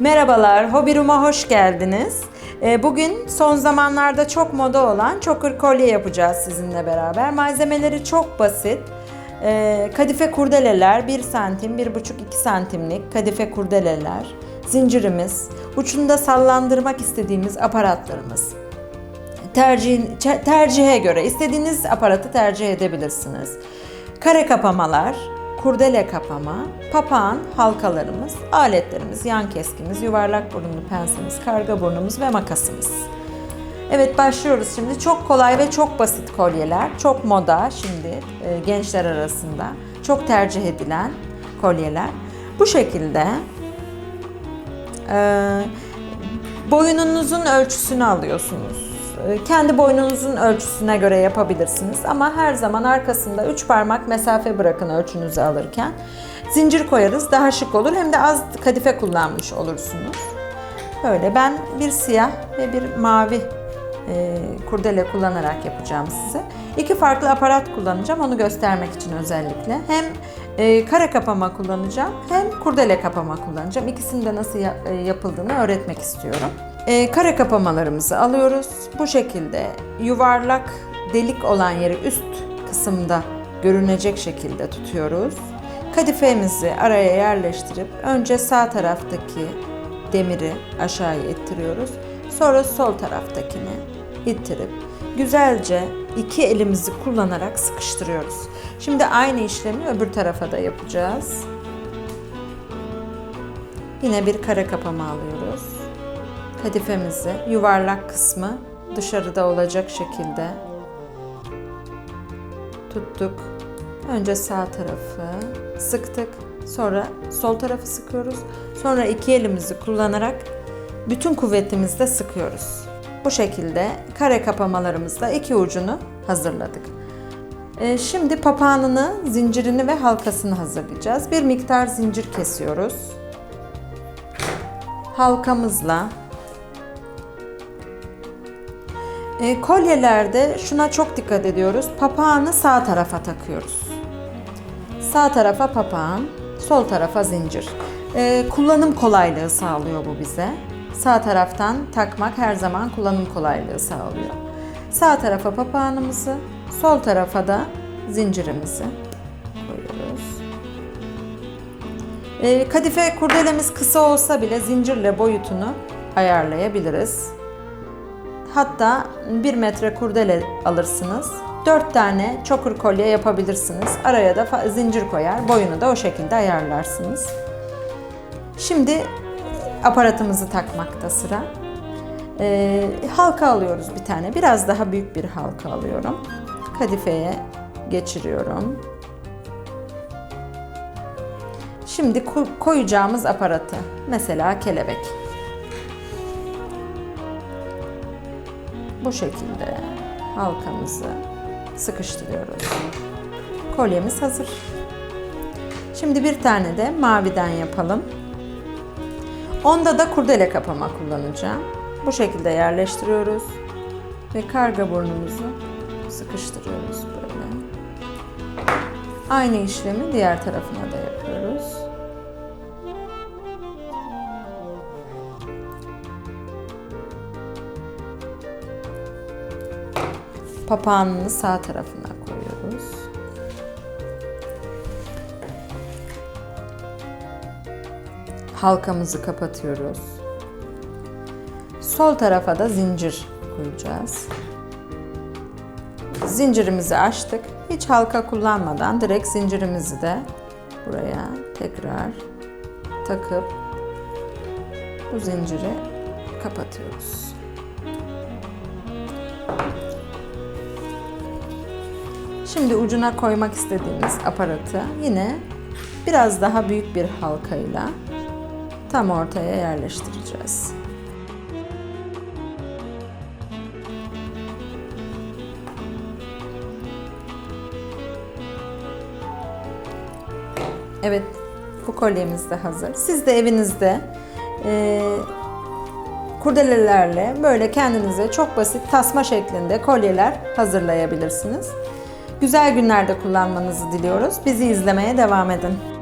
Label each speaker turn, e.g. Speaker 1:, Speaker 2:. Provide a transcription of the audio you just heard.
Speaker 1: Merhabalar, Hobby Room'a hoş geldiniz. Ee, Bugün son zamanlarda çok moda olan çokır kolye yapacağız sizinle beraber. Malzemeleri çok basit. Ee, Kadife kurdeleler 1 santim, 1,5-2 santimlik kadife kurdeleler, zincirimiz, uçunda sallandırmak istediğimiz aparatlarımız. Tercihin, çe- tercihe göre istediğiniz aparatı tercih edebilirsiniz. Kare kapamalar, kurdele kapama, papağan halkalarımız, aletlerimiz, yan keskimiz, yuvarlak burunlu pensemiz, karga burnumuz ve makasımız. Evet başlıyoruz şimdi. Çok kolay ve çok basit kolyeler. Çok moda şimdi e, gençler arasında. Çok tercih edilen kolyeler. Bu şekilde e, boyununuzun ölçüsünü alıyorsunuz. E, Kendi boynunuzun ölçüsüne göre yapabilirsiniz ama her zaman arkasında 3 parmak mesafe bırakın ölçünüzü alırken. Zincir koyarız daha şık olur hem de az kadife kullanmış olursunuz. Böyle ben bir siyah ve bir mavi e, kurdele kullanarak yapacağım size. İki farklı aparat kullanacağım onu göstermek için özellikle. Hem e, kare kapama kullanacağım hem kurdele kapama kullanacağım. İkisinin de nasıl ya- e, yapıldığını öğretmek istiyorum. E, kare kapamalarımızı alıyoruz. Bu şekilde yuvarlak delik olan yeri üst kısımda görünecek şekilde tutuyoruz. Kadifemizi araya yerleştirip önce sağ taraftaki demiri aşağıya ittiriyoruz. Sonra sol taraftakini ittirip güzelce iki elimizi kullanarak sıkıştırıyoruz. Şimdi aynı işlemi öbür tarafa da yapacağız. Yine bir kare kapama alıyoruz. Kadifemizi yuvarlak kısmı dışarıda olacak şekilde tuttuk. Önce sağ tarafı sıktık. Sonra sol tarafı sıkıyoruz. Sonra iki elimizi kullanarak bütün kuvvetimizle sıkıyoruz. Bu şekilde kare kapamalarımızla iki ucunu hazırladık. Ee, Şimdi papağanını, zincirini ve halkasını hazırlayacağız. Bir miktar zincir kesiyoruz. Halkamızla e, kolyelerde şuna çok dikkat ediyoruz. Papağanı sağ tarafa takıyoruz. Sağ tarafa papağan, sol tarafa zincir. Ee, kullanım kolaylığı sağlıyor bu bize. Sağ taraftan takmak her zaman kullanım kolaylığı sağlıyor. Sağ tarafa papağanımızı, sol tarafa da zincirimizi koyuyoruz. Ee, kadife kurdelemiz kısa olsa bile zincirle boyutunu ayarlayabiliriz. Hatta 1 metre kurdele alırsınız. 4 tane çokur kolye yapabilirsiniz. Araya da zincir koyar. Boyunu da o şekilde ayarlarsınız. Şimdi aparatımızı takmakta sıra. Ee, halka alıyoruz bir tane. Biraz daha büyük bir halka alıyorum. Kadifeye geçiriyorum. Şimdi ko- koyacağımız aparatı. Mesela kelebek. Bu şekilde halkamızı sıkıştırıyoruz. Kolyemiz hazır. Şimdi bir tane de maviden yapalım. Onda da kurdele kapama kullanacağım. Bu şekilde yerleştiriyoruz ve karga burnumuzu sıkıştırıyoruz böyle. Aynı işlemi diğer tarafına da yapıyoruz. Papağanını sağ tarafına koyuyoruz. Halkamızı kapatıyoruz. Sol tarafa da zincir koyacağız. Zincirimizi açtık. Hiç halka kullanmadan direkt zincirimizi de buraya tekrar takıp bu zinciri kapatıyoruz. Şimdi ucuna koymak istediğimiz aparatı yine biraz daha büyük bir halkayla tam ortaya yerleştireceğiz. Evet, bu kolyemiz de hazır. Siz de evinizde e, kurdelelerle böyle kendinize çok basit tasma şeklinde kolyeler hazırlayabilirsiniz. Güzel günlerde kullanmanızı diliyoruz. Bizi izlemeye devam edin.